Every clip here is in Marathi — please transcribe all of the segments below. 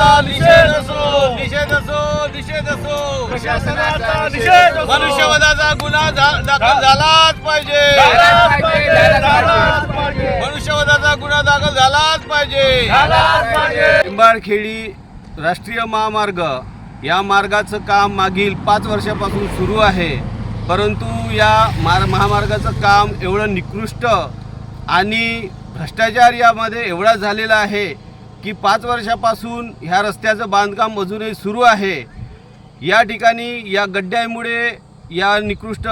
प्रशासनाचा निषेध असो निषेध असो निषेध असो प्रशासनाचा निषेध. मनुष्यवधाचा गुन्हा दाखल झालाच पाहिजे. मनुष्यवधाचा गुन्हा दाखल झालाच पाहिजे झालाच पाहिजे. लिंबाळखेडी राष्ट्रीय महामार्ग या मार्गाचं काम मागील पाच वर्षापासून सुरू आहे परंतु या मार महामार्गाचं काम एवढं निकृष्ट आणि भ्रष्टाचार यामध्ये एवढा झालेला आहे की पाच वर्षापासून ह्या रस्त्याचं बांधकाम अजूनही सुरू आहे. या ठिकाणी या गड्ड्यामुळे या निकृष्ट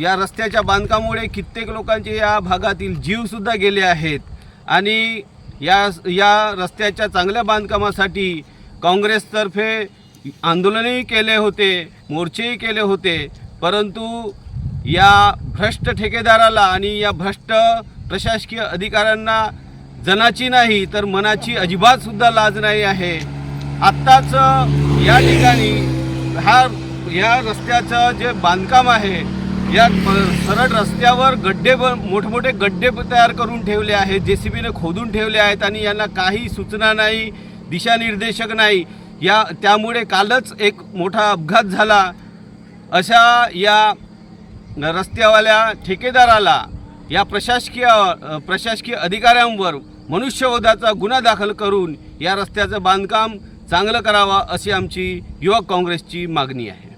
या रस्त्याच्या बांधकामामुळे कित्येक लोकांचे या भागातील जीवसुद्धा गेले आहेत. आणि या या रस्त्याच्या चांगल्या बांधकामासाठी काँग्रेसतर्फे आंदोलनही केले होते मोर्चेही केले होते. परंतु या भ्रष्ट ठेकेदाराला आणि या भ्रष्ट प्रशासकीय अधिकाऱ्यांना जनाची नाही तर मनाची अजिबातसुद्धा लाज नाही आहे. आत्ताच या ठिकाणी हा या रस्त्याचं जे बांधकाम आहे या सरळ रस्त्यावर गड्डे ब मोठमोठे गड्डे तयार करून ठेवले आहेत जे सी बीने खोदून ठेवले आहेत आणि यांना काही सूचना नाही दिशानिर्देशक नाही. या त्यामुळे कालच एक मोठा अपघात झाला. अशा या रस्त्यावाल्या ठेकेदाराला या प्रशासकीय प्रशासकीय अधिकाऱ्यांवर मनुष्यवधाचा गुन्हा दाखल करून या रस्त्याचं बांधकाम चांगलं करावा अशी आमची युवक काँग्रेसची मागणी आहे.